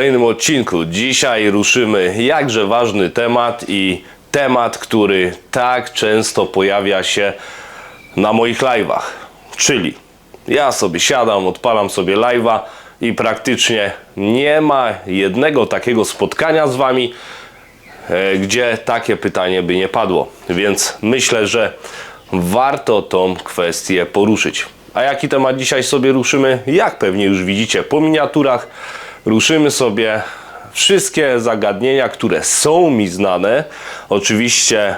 kolejnym odcinku. Dzisiaj ruszymy jakże ważny temat i temat, który tak często pojawia się na moich live'ach. Czyli ja sobie siadam, odpalam sobie live'a i praktycznie nie ma jednego takiego spotkania z Wami, e, gdzie takie pytanie by nie padło. Więc myślę, że warto tą kwestię poruszyć. A jaki temat dzisiaj sobie ruszymy? Jak pewnie już widzicie po miniaturach, ruszymy sobie wszystkie zagadnienia, które są mi znane. Oczywiście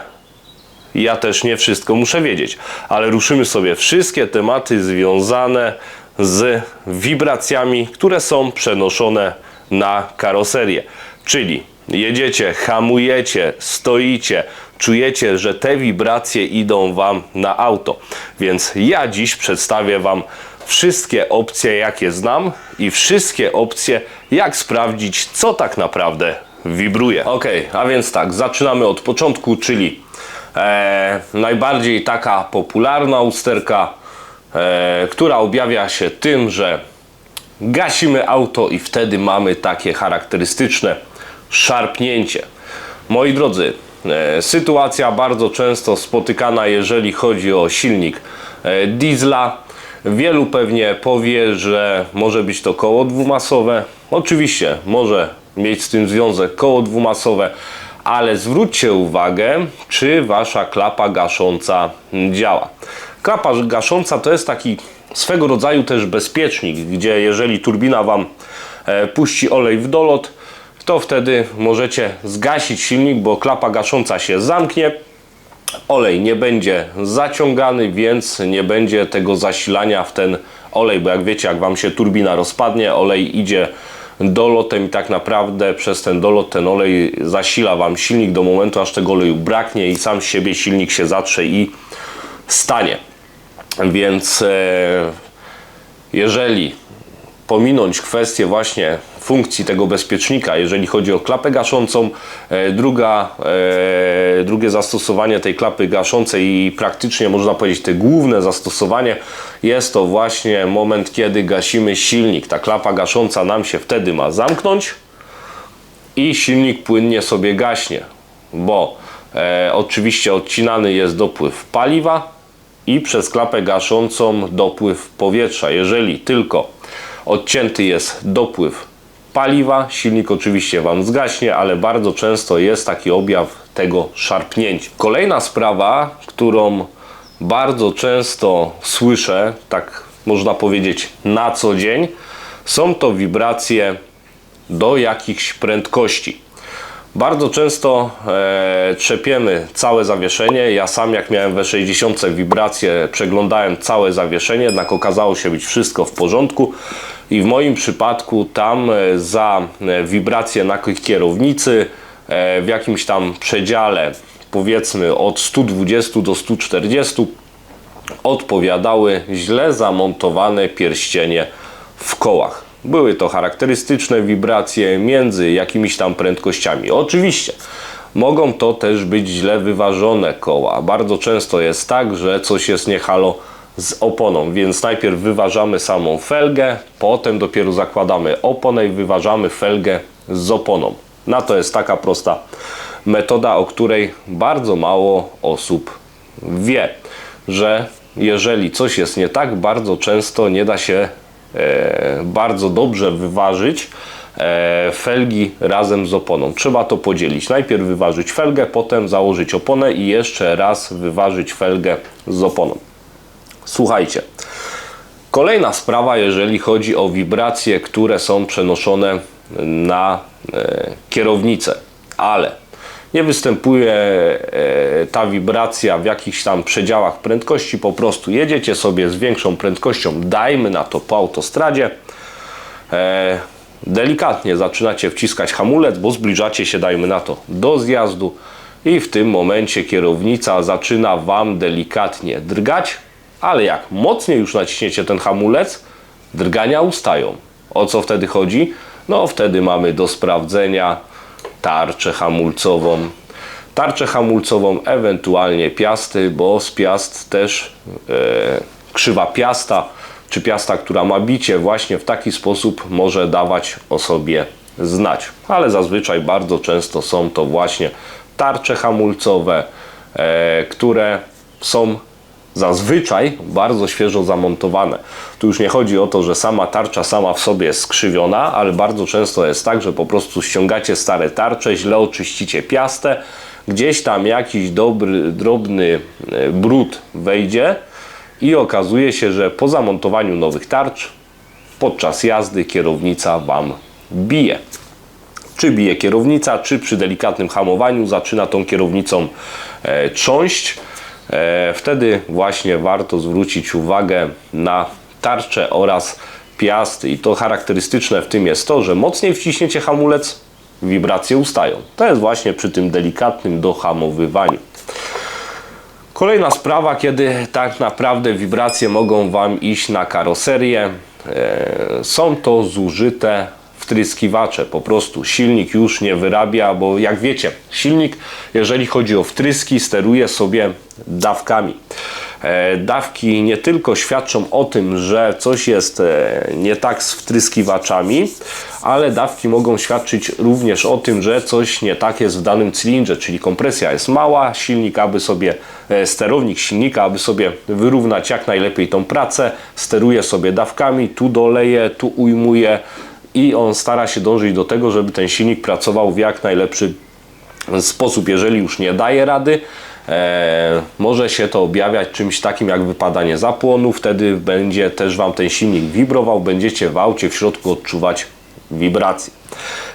ja też nie wszystko muszę wiedzieć, ale ruszymy sobie wszystkie tematy związane z wibracjami, które są przenoszone na karoserię. Czyli jedziecie, hamujecie, stoicie, czujecie, że te wibracje idą Wam na auto. Więc ja dziś przedstawię Wam wszystkie opcje, jakie znam i wszystkie opcje, jak sprawdzić, co tak naprawdę wibruje. Ok, a więc tak, zaczynamy od początku, czyli e, najbardziej taka popularna usterka, e, która objawia się tym, że gasimy auto i wtedy mamy takie charakterystyczne szarpnięcie. Moi drodzy, e, sytuacja bardzo często spotykana, jeżeli chodzi o silnik e, diesla. Wielu pewnie powie, że może być to koło dwumasowe. Oczywiście może mieć z tym związek koło dwumasowe, ale zwróćcie uwagę, czy wasza klapa gasząca działa. Klapa gasząca to jest taki swego rodzaju też bezpiecznik, gdzie jeżeli turbina wam e, puści olej w dolot, to wtedy możecie zgasić silnik, bo klapa gasząca się zamknie, olej nie będzie zaciągany, więc nie będzie tego zasilania w ten olej, bo jak wiecie, jak Wam się turbina rozpadnie, olej idzie dolotem i tak naprawdę przez ten dolot ten olej zasila Wam silnik do momentu, aż tego oleju braknie i sam z siebie silnik się zatrze i stanie. Więc e, jeżeli pominąć kwestię właśnie funkcji tego bezpiecznika, jeżeli chodzi o klapę gaszącą. E, Druga, e, drugie zastosowanie tej klapy gaszącej i praktycznie można powiedzieć te główne zastosowanie jest to właśnie moment, kiedy gasimy silnik. Ta klapa gasząca nam się wtedy ma zamknąć i silnik płynnie sobie gaśnie, bo e, oczywiście odcinany jest dopływ paliwa i przez klapę gaszącą dopływ powietrza. Jeżeli tylko odcięty jest dopływ paliwa, silnik oczywiście Wam zgaśnie, ale bardzo często jest taki objaw tego szarpnięcia. Kolejna sprawa, którą bardzo często słyszę, tak można powiedzieć na co dzień, są to wibracje do jakichś prędkości. Bardzo często e, trzepiemy całe zawieszenie. Ja sam jak miałem we 60 wibracje, przeglądałem całe zawieszenie, jednak okazało się być wszystko w porządku. I w moim przypadku tam e, za e, wibracje na kierownicy e, w jakimś tam przedziale powiedzmy od 120 do 140 odpowiadały źle zamontowane pierścienie w kołach. Były to charakterystyczne wibracje między jakimiś tam prędkościami. Oczywiście mogą to też być źle wyważone koła. Bardzo często jest tak, że coś jest niehalo z oponą, więc najpierw wyważamy samą felgę, potem dopiero zakładamy oponę i wyważamy felgę z oponą. Na to jest taka prosta metoda, o której bardzo mało osób wie, że jeżeli coś jest nie tak, bardzo często nie da się e, bardzo dobrze wyważyć e, felgi razem z oponą. Trzeba to podzielić. Najpierw wyważyć felgę, potem założyć oponę i jeszcze raz wyważyć felgę z oponą. Słuchajcie. Kolejna sprawa, jeżeli chodzi o wibracje, które są przenoszone na e, kierownicę, ale nie występuje e, ta wibracja w jakichś tam przedziałach prędkości, po prostu jedziecie sobie z większą prędkością, dajmy na to po autostradzie, e, delikatnie zaczynacie wciskać hamulec, bo zbliżacie się, dajmy na to, do zjazdu i w tym momencie kierownica zaczyna Wam delikatnie drgać, ale jak mocniej już naciśniecie ten hamulec, drgania ustają. O co wtedy chodzi? No wtedy mamy do sprawdzenia tarczę hamulcową, tarczę hamulcową, ewentualnie piasty, bo z piast też e, krzywa piasta, czy piasta, która ma bicie, właśnie w taki sposób może dawać o sobie znać. Ale zazwyczaj bardzo często są to właśnie tarcze hamulcowe, e, które są zazwyczaj bardzo świeżo zamontowane. Tu już nie chodzi o to, że sama tarcza sama w sobie jest skrzywiona, ale bardzo często jest tak, że po prostu ściągacie stare tarcze, źle oczyścicie piastę, gdzieś tam jakiś dobry, drobny e, brud wejdzie i okazuje się, że po zamontowaniu nowych tarcz podczas jazdy kierownica Wam bije. Czy bije kierownica, czy przy delikatnym hamowaniu zaczyna tą kierownicą e, trząść. E, wtedy właśnie warto zwrócić uwagę na tarczę oraz piasty. I to charakterystyczne w tym jest to, że mocniej wciśniecie hamulec, wibracje ustają. To jest właśnie przy tym delikatnym dohamowywaniu. Kolejna sprawa, kiedy tak naprawdę wibracje mogą Wam iść na karoserię, e, są to zużyte wtryskiwacze. Po prostu silnik już nie wyrabia, bo jak wiecie, silnik, jeżeli chodzi o wtryski, steruje sobie dawkami. E, Dawki nie tylko świadczą o tym, że coś jest e, nie tak z wtryskiwaczami, ale dawki mogą świadczyć również o tym, że coś nie tak jest w danym cylindrze, czyli kompresja jest mała, silnik, aby sobie, e, sterownik silnika, aby sobie wyrównać jak najlepiej tą pracę, steruje sobie dawkami, tu doleje, tu ujmuje i on stara się dążyć do tego, żeby ten silnik pracował w jak najlepszy sposób. Jeżeli już nie daje rady, e, może się to objawiać czymś takim jak wypadanie zapłonu, wtedy będzie też Wam ten silnik wibrował, będziecie w aucie w środku odczuwać wibracje.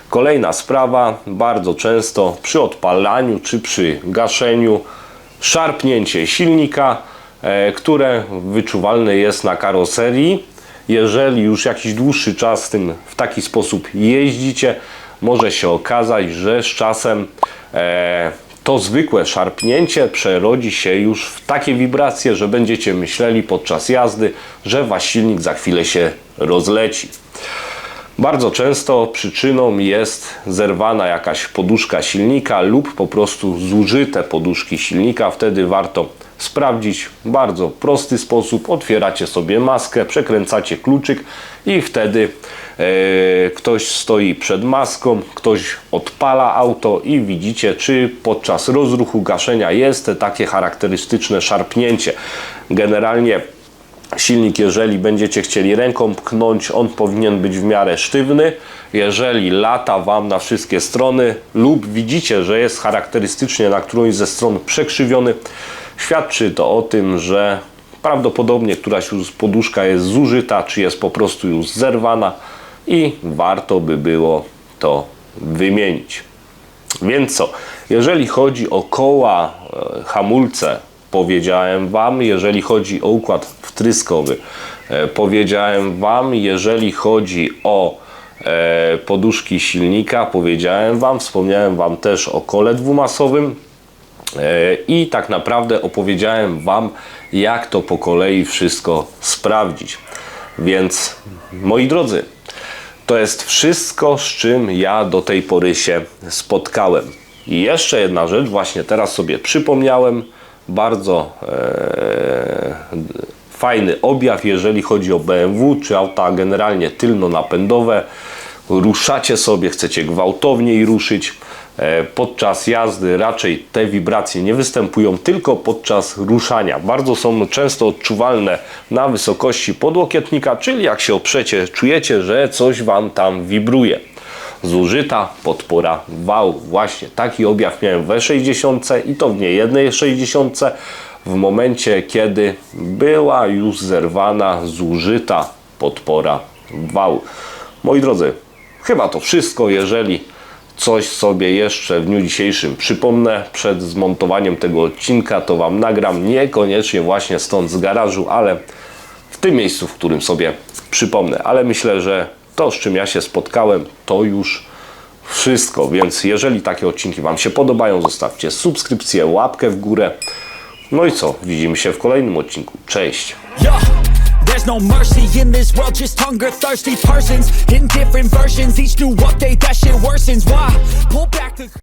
Kolejna sprawa, bardzo często przy odpalaniu czy przy gaszeniu, szarpnięcie silnika, e, które wyczuwalne jest na karoserii. Jeżeli już jakiś dłuższy czas tym w taki sposób jeździcie, może się okazać, że z czasem e, to zwykłe szarpnięcie przerodzi się już w takie wibracje, że będziecie myśleli podczas jazdy, że wasz silnik za chwilę się rozleci. Bardzo często przyczyną jest zerwana jakaś poduszka silnika lub po prostu zużyte poduszki silnika. Wtedy warto sprawdzić bardzo prosty sposób. Otwieracie sobie maskę, przekręcacie kluczyk i wtedy e, ktoś stoi przed maską, ktoś odpala auto i widzicie, czy podczas rozruchu gaszenia jest takie charakterystyczne szarpnięcie. Generalnie Silnik, jeżeli będziecie chcieli ręką pchnąć, on powinien być w miarę sztywny. Jeżeli lata Wam na wszystkie strony lub widzicie, że jest charakterystycznie na którąś ze stron przekrzywiony, świadczy to o tym, że prawdopodobnie któraś już poduszka jest zużyta, czy jest po prostu już zerwana i warto by było to wymienić. Więc co, jeżeli chodzi o koła, e, hamulce, powiedziałem Wam, jeżeli chodzi o układ wtryskowy, e, powiedziałem Wam, jeżeli chodzi o e, poduszki silnika, powiedziałem Wam, wspomniałem Wam też o kole dwumasowym i tak naprawdę opowiedziałem Wam, jak to po kolei wszystko sprawdzić. Więc moi drodzy, to jest wszystko, z czym ja do tej pory się spotkałem. I jeszcze jedna rzecz, właśnie teraz sobie przypomniałem, bardzo e, fajny objaw, jeżeli chodzi o BMW, czy auta generalnie tylno-napędowe. Ruszacie sobie, chcecie gwałtowniej ruszyć. E, podczas jazdy raczej te wibracje nie występują, tylko podczas ruszania. Bardzo są często odczuwalne na wysokości podłokietnika, czyli jak się oprzecie, czujecie, że coś Wam tam wibruje zużyta podpora wału. Właśnie taki objaw miałem w E60 i to w niejednej 60 w momencie, kiedy była już zerwana, zużyta podpora wału. Moi drodzy, chyba to wszystko. Jeżeli coś sobie jeszcze w dniu dzisiejszym przypomnę przed zmontowaniem tego odcinka, to Wam nagram niekoniecznie właśnie stąd z garażu, ale w tym miejscu, w którym sobie przypomnę. Ale myślę, że to, z czym ja się spotkałem, to już wszystko. Więc jeżeli takie odcinki Wam się podobają, zostawcie subskrypcję, łapkę w górę. No i co? Widzimy się w kolejnym odcinku. Cześć! There's no mercy in this world, just hunger thirsty persons in different versions. Each new update, that shit worsens. Why? Pull back the